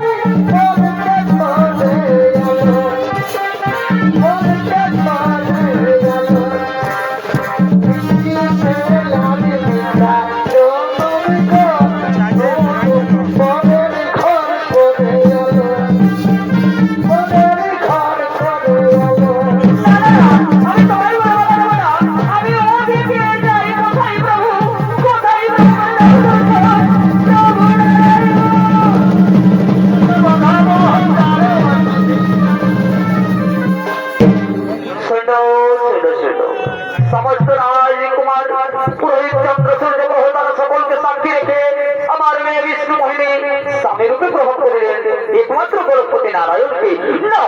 Oh, No,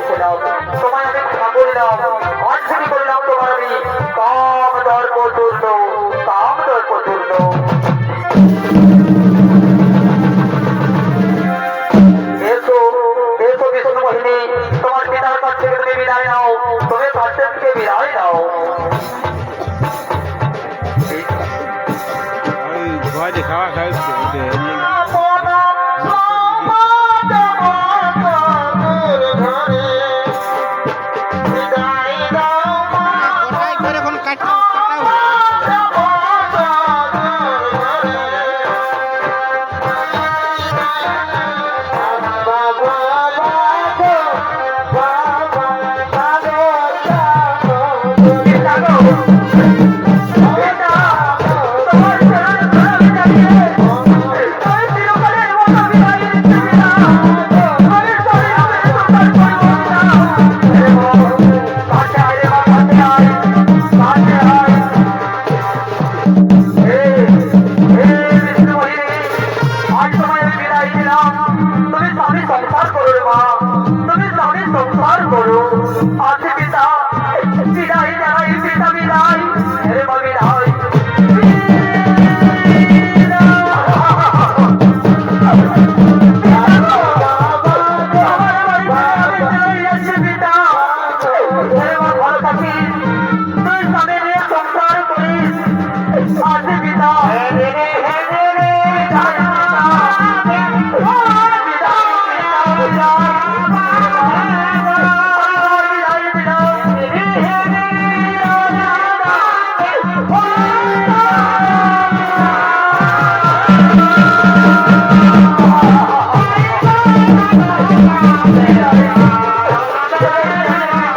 রুখে দাও। তোমার আমি ক্ষমা করে দাও। তুমি তাদের উদ্ধার করো আজ Oh,